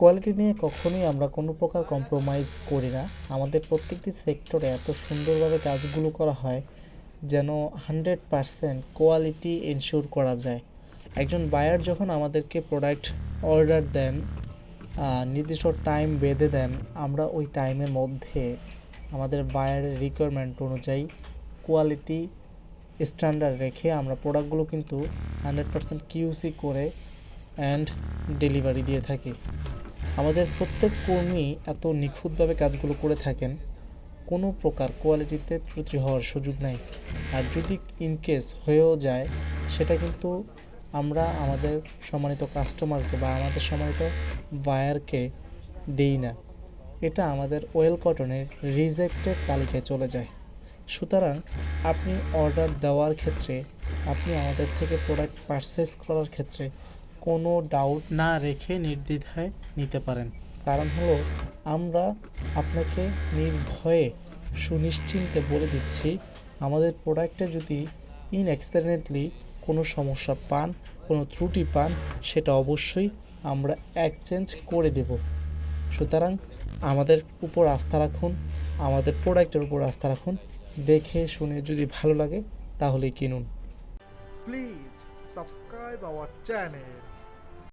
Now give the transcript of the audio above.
Quality নিয়ে কখনোই আমরা কোনো প্রকার কম্প্রোমাইজ করি না। আমাদের প্রত্যেকটি সেক্টরে এত সুন্দরভাবে কাজগুলো করা হয় যেন হান্ড্রেড পারসেন্ট কোয়ালিটি এনশিওর করা যায়। একজন বায়ার যখন আমাদেরকে প্রোডাক্ট অর্ডার দেন নির্দিষ্ট টাইম বেঁধে দেন, আমরা ওই টাইমের মধ্যে আমাদের বায়ারের রিকোয়ারমেন্ট অনুযায়ী কোয়ালিটি স্ট্যান্ডার্ড রেখে আমরা প্রোডাক্টগুলো কিন্তু হান্ড্রেড পারসেন্ট কিউসি করে অ্যান্ড ডেলিভারি দিয়ে থাকি। আমাদের প্রত্যেক কর্মী এত নিখুঁতভাবে কাজগুলো করে থাকেন, কোনো প্রকার কোয়ালিটিতে ত্রুটি হওয়ার সুযোগ নাই। আর যদি ইনকেস হয়েও যায়, সেটা কিন্তু আমরা আমাদের সম্মানিত কাস্টমারকে বা আমাদের সম্মানিত বায়ারকে দেই না। এটা আমাদের ওয়েল কটনের রিজেক্টেড তালিকায় চলে যায়। সুতরাং আপনি অর্ডার দেওয়ার ক্ষেত্রে, আপনি আমাদের থেকে প্রোডাক্ট পারচেস করার ক্ষেত্রে কোনো ডাউট না রেখে নির্দ্বিধায় নিতে পারেন। কারণ হলো আমরা আপনাকে নির্ভয়ে সুনিশ্চিন্তে বলে দিচ্ছি আমাদের প্রোডাক্টে যদি ইন অ্যাক্সিডেন্টলি কোনো সমস্যা পান কোনো ত্রুটি পান সেটা অবশ্যই আমরা এক্সচেঞ্জ করে দেব। সুতরাং আমাদের উপর আস্থা রাখুন আমাদের প্রোডাক্টের উপর আস্থা রাখুন দেখে শুনে যদি ভালো লাগে তাহলেই কিনুন। Please subscribe our channel.